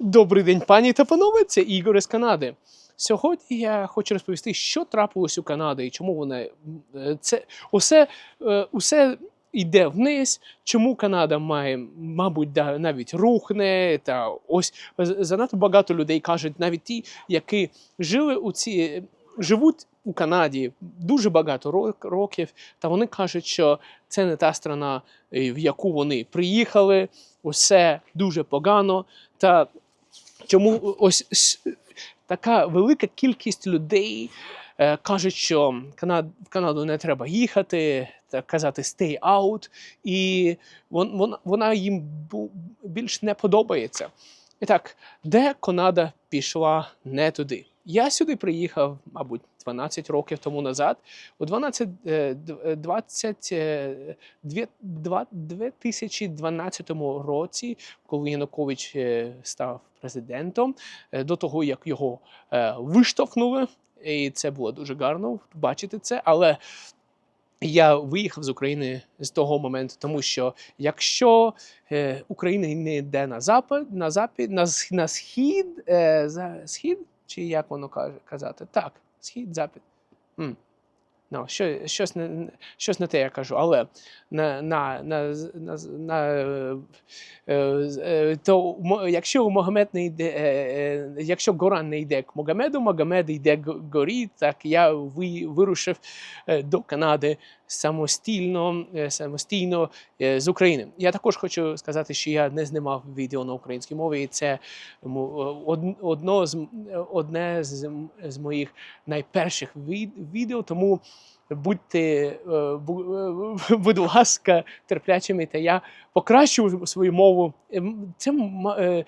Добрий день, пані та панове, це Ігор із Канади. Сьогодні я хочу розповісти, що трапилось у Канаді і чому вона е, це усе, е, усе йде вниз. Чому Канада має, мабуть, навіть рухне. Та ось занадто багато людей кажуть, навіть ті, які жили у ці живуть у Канаді дуже багато ро- років, та вони кажуть, що це не та страна, е, в яку вони приїхали. Усе дуже погано. Та чому ось така велика кількість людей е, кажуть, що Канад, в Канаду не треба їхати, та казати stay out, і вон, вон, вона їм більш не подобається. І так, де Канада пішла не туди? Я сюди приїхав, мабуть, 12 років тому назад. У 12, е, е, 20, е, дві- два- 2012 році, коли Янукович е, став президентом, е, до того як його е, виштовхнули, і це було дуже гарно бачити це. Але я виїхав з України з того моменту, тому що якщо е, Україна не йде на запад, на запад, на, на схід, за схід, чи як воно каже казати? Так, схід, запад. М. Ну, що, щось, не, щось не те я кажу, але на, на, на, на, на, е, е, то якщо Магомед не йде, е, якщо Горан не йде к Магомеду, Магомед йде к горі, так я вирушив до Канади самостійно, е, самостійно е, з України. Я також хочу сказати, що я не знімав відео на українській мові, і це одно з, одне з, з моїх найперших від- відео, тому будьте, е, бу- е, будь ласка, терплячими, та я покращую свою мову. Ем, Це е,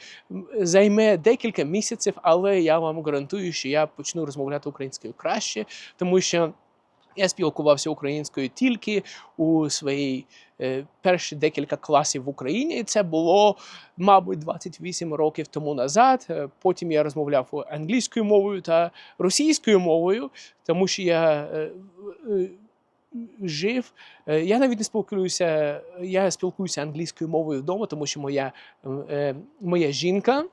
займе декілька місяців, але я вам гарантую, що я почну розмовляти українською краще, тому що. Я спілкувався українською тільки у своїй е, перші декілька класів в Україні. І це було, мабуть, 28 років тому назад. Е, Потім я розмовляв англійською мовою та російською мовою, тому що я е, е, жив. е, Я навіть не спілкуюся. Я спілкуюся англійською мовою вдома, тому що моя, е, моя жінка,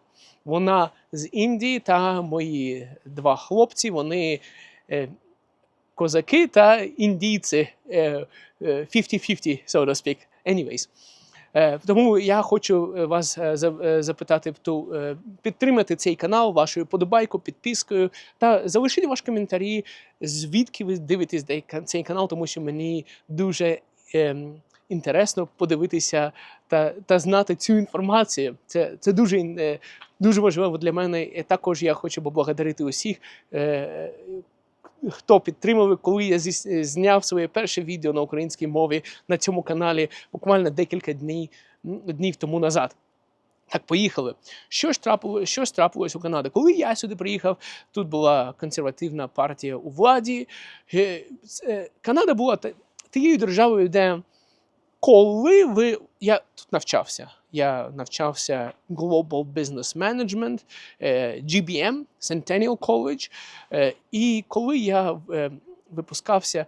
вона з Індії, та мої два хлопці, вони. Козаки та індійці е, е, 50-50, so to speak. Anyways. Е, Тому я хочу е, вас е, е, запитати підтримати цей канал вашою подобайкою, підпискою та залишіть ваші коментарі, звідки ви дивитесь цей канал, тому що мені дуже ем, інтересно подивитися та, та знати цю інформацію. Це, це дуже, дуже важливо для мене. І також я хочу поблагодарити усіх. е, Хто підтримав, коли я зняв своє перше відео на українській мові на цьому каналі буквально декілька днів, днів тому назад. Так, поїхали. Що ж трапилось, що ж трапилось у Канаді? Коли я сюди приїхав, тут була консервативна партія у владі. Е, е, Канада була тією державою, де коли ви. Я тут навчався. Я навчався Global Business Management, е, GBM, Centennial College. Е, І коли я е, випускався,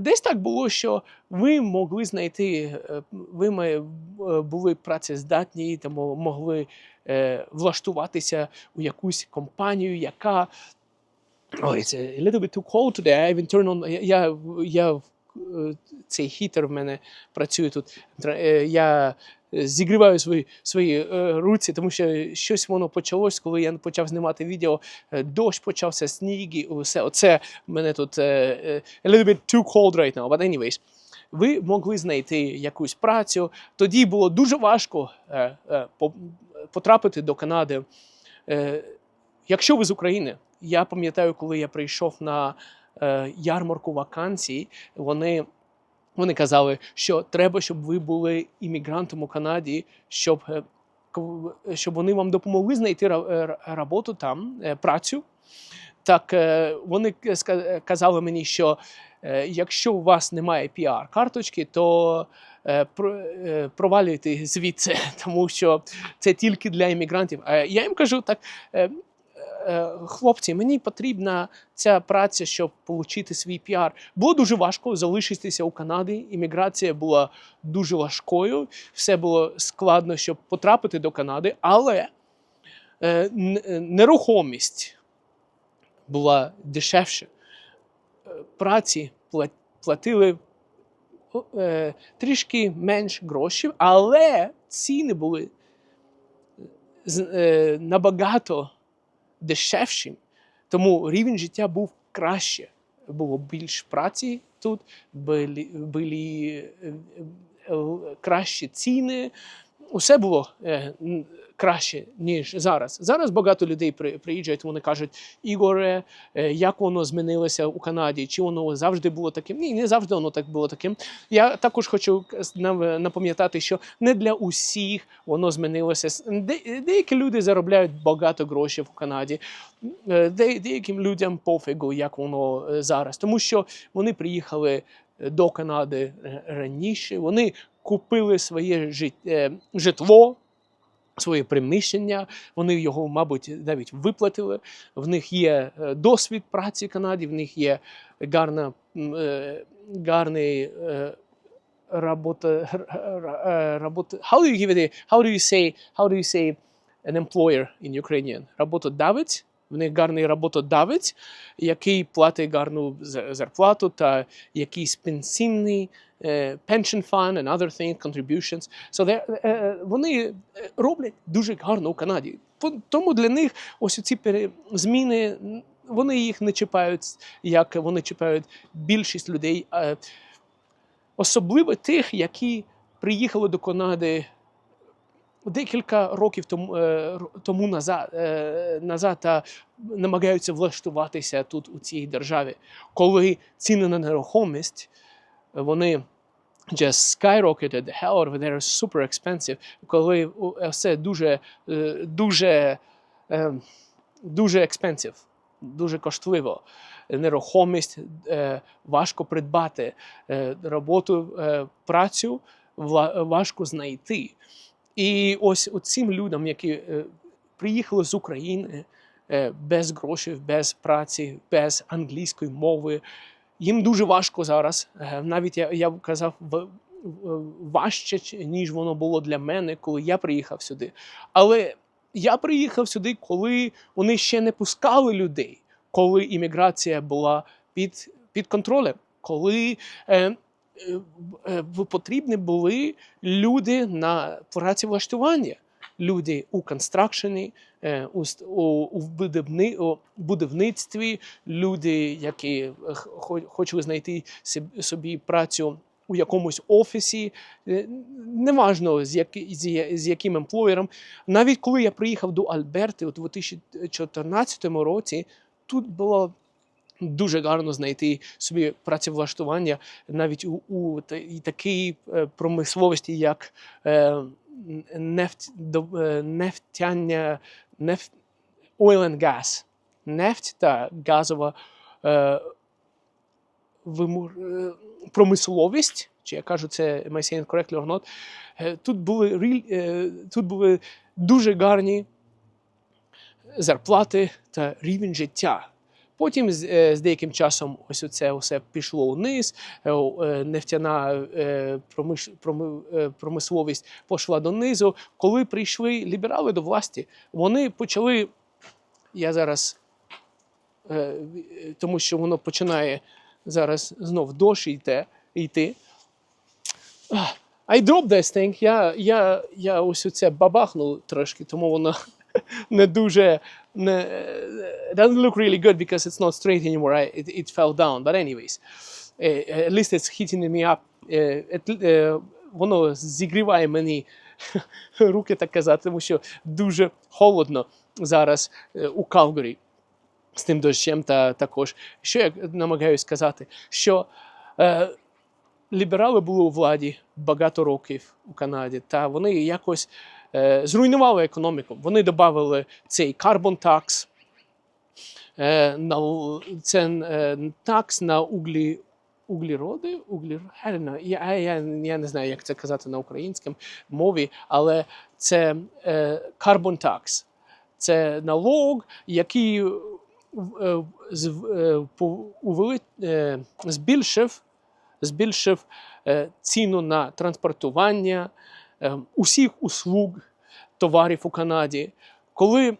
десь так було, що ви могли знайти, ви були працездатні, тому могли влаштуватися у якусь компанію, яка. It's a little bit too cold today. I even turn on. Я, я, цей хітер в мене працює тут. Я зігріваю свої, свої е, руці, тому що щось воно почалось, коли я почав знімати відео. е, Дощ почався, сніг і усе. Оце мене тут е, е, a little bit too cold right now. But anyways, ви могли знайти якусь працю. Тоді було дуже важко е, е, по- потрапити до Канади. Е, Якщо ви з України, я пам'ятаю, коли я прийшов на е, ярмарку вакансій, вони, вони казали, що треба, щоб ви були іммігрантом у Канаді, щоб, е, щоб вони вам допомогли знайти е, роботу там, е, працю. Так, вони казали мені, що якщо у вас немає піар-карточки, то про- провалюйте звідси, тому що це тільки для іммігрантів. А я їм кажу так. Е, Хлопці, мені потрібна ця праця, щоб отримати свій піар. Було дуже важко залишитися у Канаді. Імміграція була дуже важкою. Все було складно, щоб потрапити до Канади. Але е, е, нерухомість була дешевше. Праці платили трішки менш грошей, але ціни були набагато дешевші. Тому рівень життя був краще. Було більш праці тут, були, були е, е, кращі ціни. Усе було е, краще, ніж зараз. Зараз багато людей при- приїжджають, вони кажуть, Ігоре, е, як воно змінилося у Канаді? Чи воно завжди було таким? Ні, не завжди воно так було таким. Я також хочу напам'ятати, що не для усіх воно змінилося. Де- Деякі люди заробляють багато грошей в Канаді, Е, де- деяким людям пофігу, як воно е, зараз, тому що вони приїхали е, до Канади е, раніше, вони купили своє е, житло. Своє приміщення, вони його, мабуть, навіть виплатили. В них є е, досвід праці в Канаді, в них є гарна, е, гарний робота, робота. How do you give it how do you say, how do you say an employer in Ukrainian? Роботодавець. В них гарний роботодавець, який платить гарну за- зарплату та якийсь пенсійний pension fund and other things, contributions. So е, е, вони е, роблять дуже гарно у Канаді. Тому для них ось ці зміни вони їх не чіпають, як вони чіпають більшість людей, е, особливо тих, які приїхали до Канади декілька років тому, е, тому назад, е, назад та намагаються влаштуватися тут у цій державі, коли ціни на нерухомість вони just skyrocketed, however, they're super expensive, коли все дуже, е, дуже, е, дуже expensive, дуже коштливо. Нерухомість е, важко придбати, е, роботу, е, працю важко знайти. І ось цим людям, які е, приїхали з України е, без грошей, без праці, без англійської мови, їм дуже важко зараз. Е, Навіть я, я б казав, важче, ніж воно було для мене, коли я приїхав сюди. Але я приїхав сюди, коли вони ще не пускали людей, коли імміграція була під, під контролем, коли е, е, е, потрібні були люди на працевлаштування. Люди у констракшені, у, у, будівництві, люди, які е, хочуть знайти собі працю у якомусь офісі, е, неважно з, які, з, з яким емплоєром. Навіть коли я приїхав до Альберти у 2014 році, тут було дуже гарно знайти собі працевлаштування навіть у, у такій е, промисловості, як е, нефть, е, нефтяння, нефть, oil and gas, нефть та газова е, вимур, е, промисловість, чи я кажу це not, е, тут були, е, тут були дуже гарні зарплати та рівень життя. Потім з, е, з деяким часом ось це все пішло вниз, е, е, нефтяна промисловість пішла донизу. Коли прийшли ліберали до власті, вони почали. Я зараз, тому що воно починає зараз знов дощ йти. йти. I dropped this thing. Я, я, я ось це бабахнув трошки, тому воно не дуже не, doesn't look really good because it's not straight anymore. I, it, it fell down. But anyways, eh, at least it's heating me up. Eh, at- eh, воно зігріває мені руки, так казати, тому що дуже холодно зараз е, у Калгарі з тим дощем та також. Що я намагаюся сказати? Що е, ліберали були у владі багато років у Канаді, та вони якось зруйнували економіку. Вони додали цей carbon tax, е, це е, такс на углі. Don't know. Я, я, я не знаю, як це казати на українському мові, але це е, carbon tax. Це налог, який е, з, е, увели- е, збільшив, збільшив е, ціну на транспортування е, усіх услуг товарів у Канаді. Коли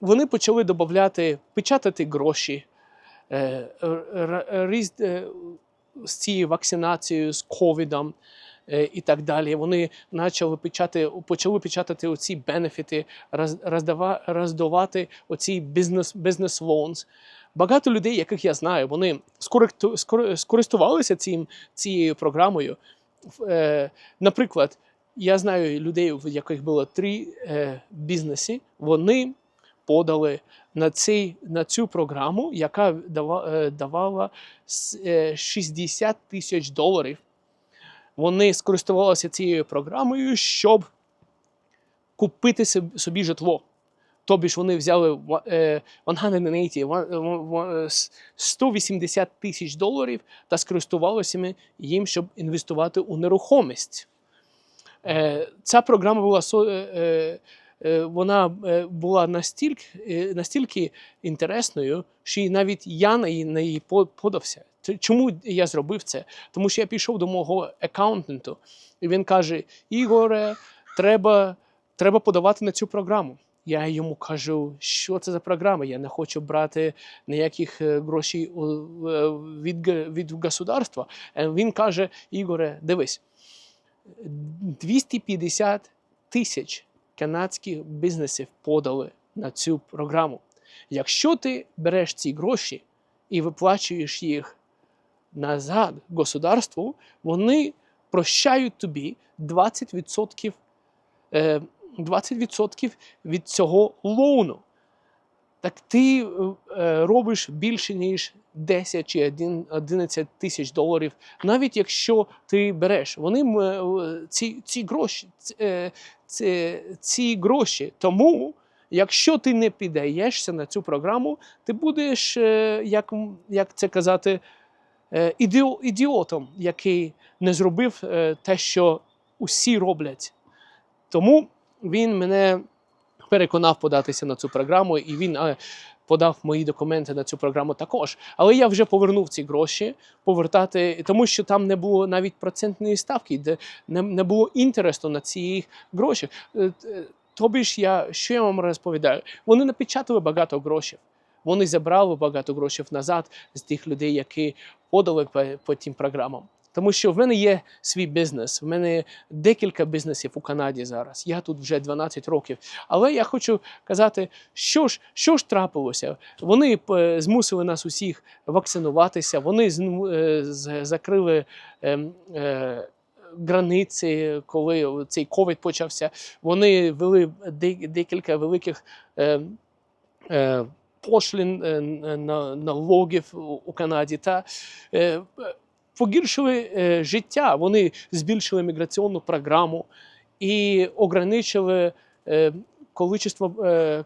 вони почали додати, печатати гроші е, е, з цією вакцинацією, з ковідом е, і так далі. Вони почали печати, почали печатати оці бенефіти, роз, роздава, роздавати оці бізнес, бізнес лоунс. Багато людей, яких я знаю, вони скористувалися цим, цією програмою. Наприклад, я знаю людей, в яких було три е, бізнеси. Вони подали на, цей, на цю програму, яка е, давала е, 60 тисяч доларів. Вони скористувалися цією програмою, щоб купити собі житло. Тобі ж вони взяли ва- е, 180, ва- ва- ва- с- 180 тисяч доларів та скористувалися їм, щоб інвестувати у нерухомість. Е, Ця програма була е, е, вона була настільки, настільки інтересною, що навіть я на її, на її подався. Чому я зробив це? Тому що я пішов до мого аккаунтенту, і він каже: Ігоре, треба, треба подавати на цю програму. Я йому кажу, що це за програма. Я не хочу брати ніяких грошей від, від государства. Він каже: Ігоре, дивись, 250 тисяч канадських бізнесів подали на цю програму. Якщо ти береш ці гроші і виплачуєш їх назад государству, вони прощають тобі 20%, е, 20% від цього лоуну. Так ти е, робиш більше, ніж 10 чи 11 тисяч доларів, навіть якщо ти береш. Вони е, ці, ці гроші, е, ці, ці гроші. Тому, якщо ти не піддаєшся на цю програму, ти будеш, е, як, як це казати, е, ідіо, ідіотом, який не зробив е, те, що усі роблять. Тому він мене переконав податися на цю програму, і він е, подав мої документи на цю програму також. Але я вже повернув ці гроші, повертати, тому що там не було навіть процентної ставки, де не, було інтересу на ці гроші. Е, е, Тобі ж я що я вам розповідаю? Вони напечатали багато грошей. Вони забрали багато грошей назад з тих людей, які подали по, по тим програмам. Тому що в мене є свій бізнес, в мене декілька бізнесів у Канаді зараз. Я тут вже 12 років. Але я хочу казати, що ж, що ж трапилося? Вони е, змусили нас усіх вакцинуватися, вони е, закрили. ем, е, Границі, коли цей ковід почався, вони ввели де- декілька великих е, е, пошлін на налогів у Канаді та погіршили е, життя. Вони збільшили міграційну програму і ограничили е, количество, е,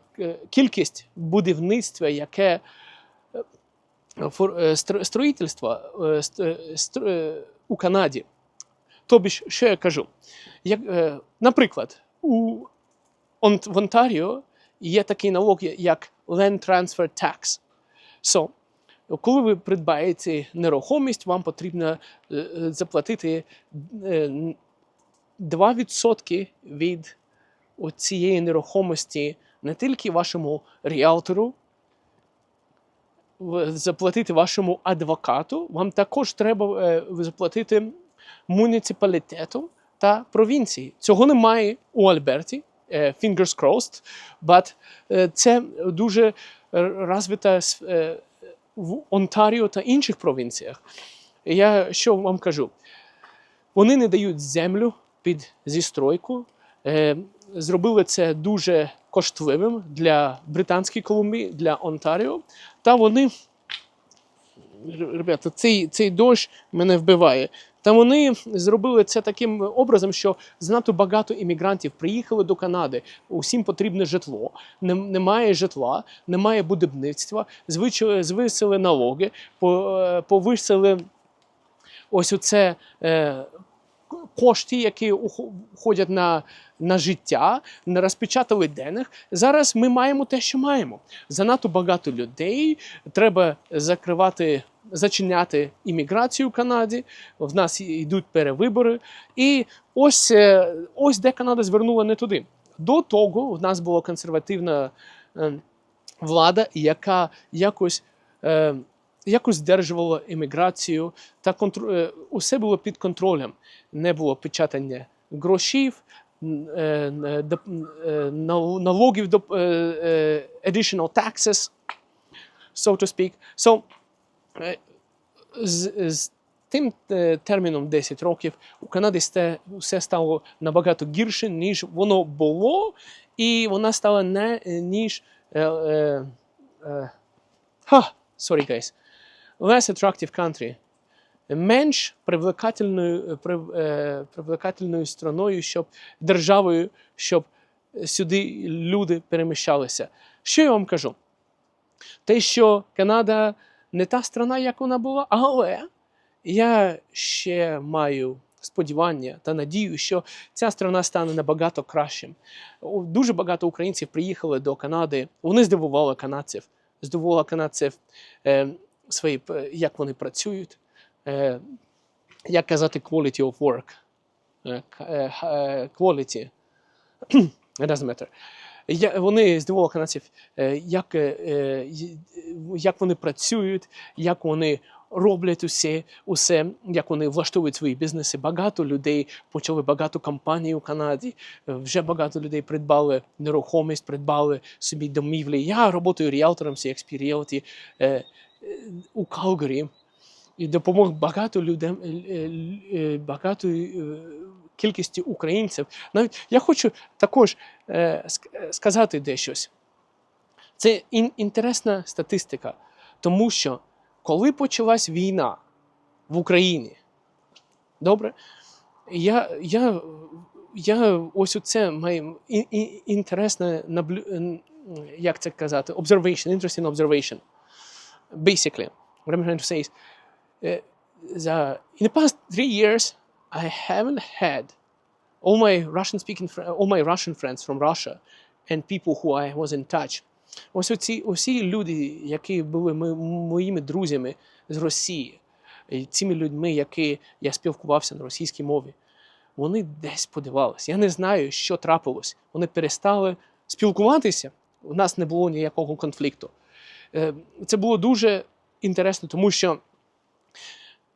кількість будівництва, яке е, е, стро- строїтельство е, е, стр- е, у Канаді. Тобі що я кажу? Як, е, наприклад, у в Онтаріо є такий налог, як Land Transfer Tax. So, коли ви придбаєте нерухомість, вам потрібно е, е, заплатити е, 2% від цієї нерухомості не тільки вашому ріалтору, заплатити вашому адвокату, вам також треба е, заплатити муніципалітету та провінції. Цього немає у Альберті. е, Fingers crossed, but е, це дуже розвита е, в Онтаріо та інших провінціях. Я що вам кажу? Вони не дають землю під зістройку. Е, зробили це дуже коштливим для Британської Колумбії, для Онтаріо. Та вони, ребята, цей, цей дощ мене вбиває. Та вони зробили це таким образом, що занадто багато іммігрантів приїхали до Канади. Усім потрібне житло. Немає житла, немає будівництва, звисили налоги, е, повисили ось оце е, кошти, які уходять на, на життя, не розпечатали денег. Зараз ми маємо те, що маємо. Занадто багато людей. Треба закривати, зачиняти імміграцію в Канаді. В нас йдуть перевибори. І ось, е, ось де Канада звернула не туди. До того в нас була консервативна. е, влада, яка якось, е, якось здержувала імміграцію, та контр... усе було під контролем. Не було печатання грошів, налогів, additional taxes, so to speak. So, з, з тим е, терміном 10 років у Канаді все стало набагато гірше, ніж воно було, і вона стала не е, ніж. Е, е, ха, sorry, guys. Less attractive country. Менш привлекательною, прив, е, привлекательною страною, щоб державою, щоб сюди люди переміщалися. Що я вам кажу? Те, що Канада не та страна, як вона була, але я ще маю сподівання та надію, що ця страна стане набагато кращим. Дуже багато українців приїхали до Канади. Вони здивували канадців, здивували канадців е, свої, як вони працюють, е, як казати quality of work. Е, е, е, quality. It doesn't matter. Вони здивували канадців, е, як, е, е, й- як вони працюють, як вони роблять усе, усе, як вони влаштовують свої бізнеси. Багато людей почали багато компаній у Канаді. Е, Вже багато людей придбали нерухомість, придбали собі домівлі. Я працюю ріелтором CXP Realty е, е, у Калгарі. І допомог багато людям, е, е, е, багато е, кількості українців. Навіть я хочу також е, е, сказати дещось. Це ін- інтересна статистика, тому що коли почалась війна в Україні, добре, я, я, я ось оце маю інтересне наблю, як це казати, observation, interesting observation. Basically, what I'm trying to say is, uh, the, in the past three years, I haven't had all my Russian speaking all my Russian friends from Russia and people who I was in touch. Ось оці усі люди, які були ми, моїми друзями з Росії, цими людьми, які я спілкувався на російській мові, вони десь подивалися. Я не знаю, що трапилось. Вони перестали спілкуватися. У нас не було ніякого конфлікту. Е, Це було дуже інтересно, тому що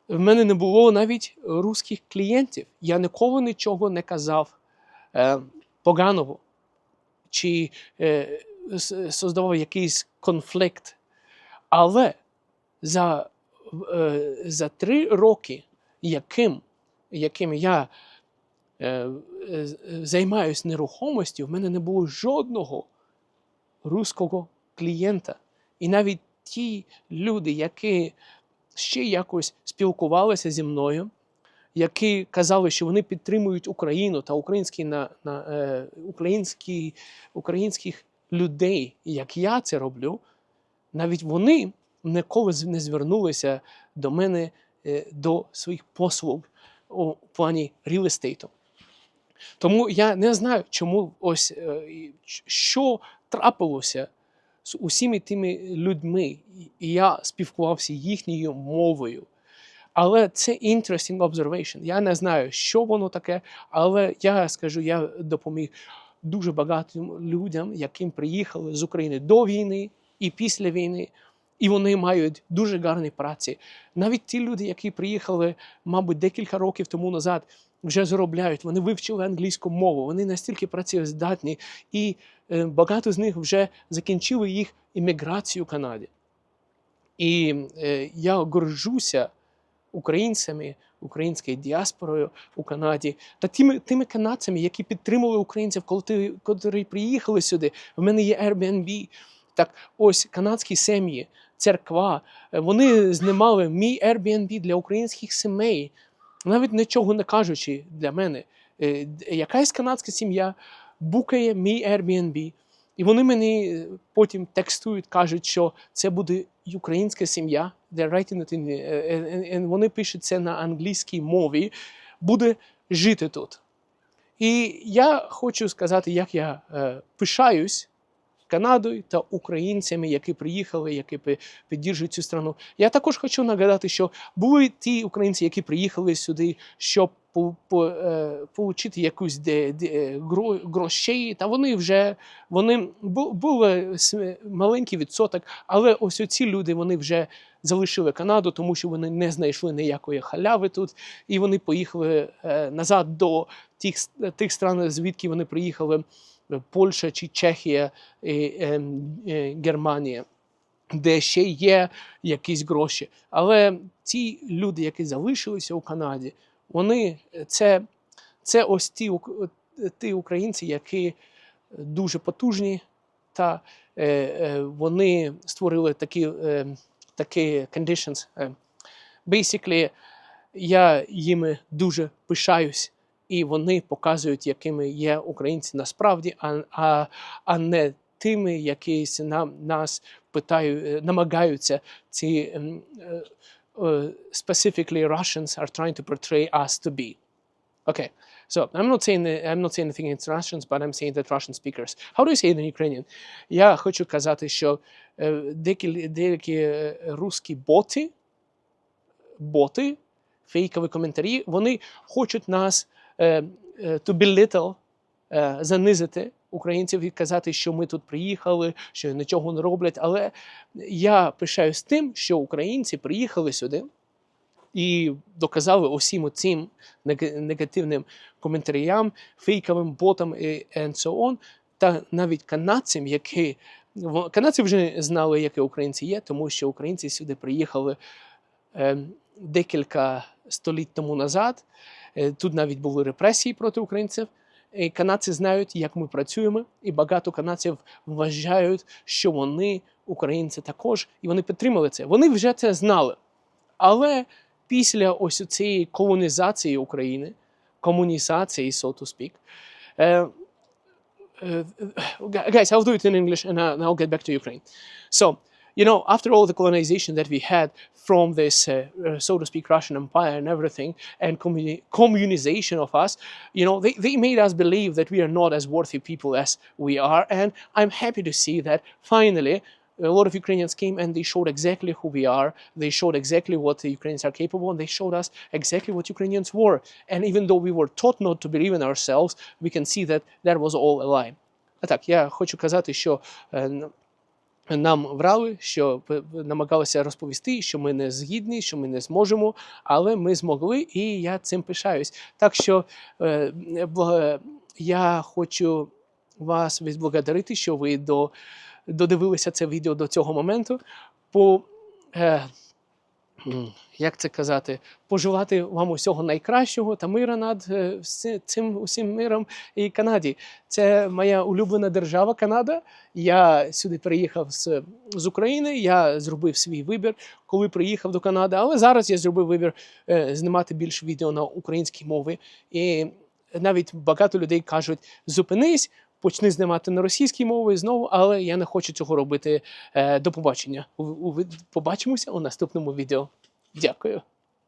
в мене не було навіть русських клієнтів. Я ніколи нічого не казав е, поганого чи е, создавав якийсь конфлікт. Але за, е, за три роки, яким, яким я е, е, займаюся нерухомістю, в мене не було жодного руського клієнта. І навіть ті люди, які ще якось спілкувалися зі мною, які казали, що вони підтримують Україну та українські, на, на, е, українські, українських людей, як я це роблю, навіть вони ніколи не звернулися до мене е, до своїх послуг у плані estate. Тому я не знаю, чому ось е, що трапилося з усіми тими людьми, і я спілкувався їхньою мовою. Але це interesting observation. Я не знаю, що воно таке, але я скажу, я допоміг дуже багатим людям, яким приїхали з України до війни і після війни. І вони мають дуже гарні праці. Навіть ті люди, які приїхали, мабуть, декілька років тому назад, вже заробляють. Вони вивчили англійську мову, вони настільки працездатні, і е, багато з них вже закінчили їх імміграцію в Канаді. І е, я горжуся українцями, українською діаспорою у Канаді та тими, тими канадцями, які підтримали українців, коли коли приїхали сюди. В мене є Airbnb. Так, ось канадські сім'ї, церква, вони знімали мій Airbnb для українських сімей, навіть нічого не кажучи для мене. Е, Якась канадська сім'я букає мій Airbnb, і вони мені е, потім текстують, кажуть, що це буде українська сім'я. They're writing it in, е, е, вони пишуть це на англійській мові, буде жити тут. І я хочу сказати, як я е, пишаюсь Канадою та українцями, які приїхали, які підтримують цю страну. Я також хочу нагадати, що були ті українці, які приїхали сюди, щоб по, е, якусь де, де, гро, грошей, та вони вже вони бу, були маленький відсоток, але ось ці люди вони вже залишили Канаду, тому що вони не знайшли ніякої халяви тут, і вони поїхали е, назад до тих, тих стран, звідки вони приїхали, е, Польща чи Чехія, і, е, е, Германія. Де ще є якісь гроші. Але ті люди, які залишилися у Канаді, вони це, це ось ті, ті українці, які дуже потужні, та е, е, вони створили такі, е, такі conditions. Е, Basically, я їми дуже пишаюсь, і вони показують, якими є українці насправді, а, а, а не тими, які нам, нас питають, е, намагаються ці ем, е, uh, specifically Russians are trying to portray us to be. Okay, so I'm not saying I'm not saying anything against Russians, but I'm saying that Russian speakers. How do you say it in Ukrainian? Я хочу казати, що е, деякі, деякі е, русські боти, боти, фейкові коментарі, вони хочуть нас е, е, to belittle, е, занизити українців і казати, що ми тут приїхали, що нічого не роблять. Але я пишаюсь тим, що українці приїхали сюди і доказали усім цим негативним коментарям, фейковим ботам і so on, та навіть канадцям, які канадці вже знали, які українці є, тому що українці сюди приїхали е, декілька століть тому назад. Е, Тут навіть були репресії проти українців. Канадці знають, як ми працюємо, і багато канадців вважають, що вони українці також, і вони підтримали це. Вони вже це знали. Але після ось цієї колонізації України, комунізації, so to speak, е, uh, guys, I'll do it in English and I'll get back to Ukraine. So, you know, after all the colonization that we had from this, uh, uh, so to speak, Russian Empire and everything, and communi- communization of us, you know, they, they made us believe that we are not as worthy people as we are. And I'm happy to see that finally a lot of Ukrainians came and they showed exactly who we are. They showed exactly what the Ukrainians are capable, and they showed us exactly what Ukrainians were. And even though we were taught not to believe in ourselves, we can see that that was all a lie. А так, я хочу казати, що е, н- нам врали, що намагалися розповісти, що ми не згідні, що ми не зможемо, але ми змогли, і я цим пишаюсь. Так що е, бла- я хочу вас відблагодарити, що ви до, додивилися це відео до цього моменту. По, е, як це казати, пожелати вам усього найкращого та мира над е, цим усім миром і Канаді. Це моя улюблена держава Канада. Я сюди приїхав з, з України. Я зробив свій вибір, коли приїхав до Канади. Але зараз я зробив вибір е, знімати більше відео на українській мові. І навіть багато людей кажуть: зупинись. Почни знімати на російській мові знову, але я не хочу цього робити. Е, До побачення. Побачимося у наступному відео. Дякую.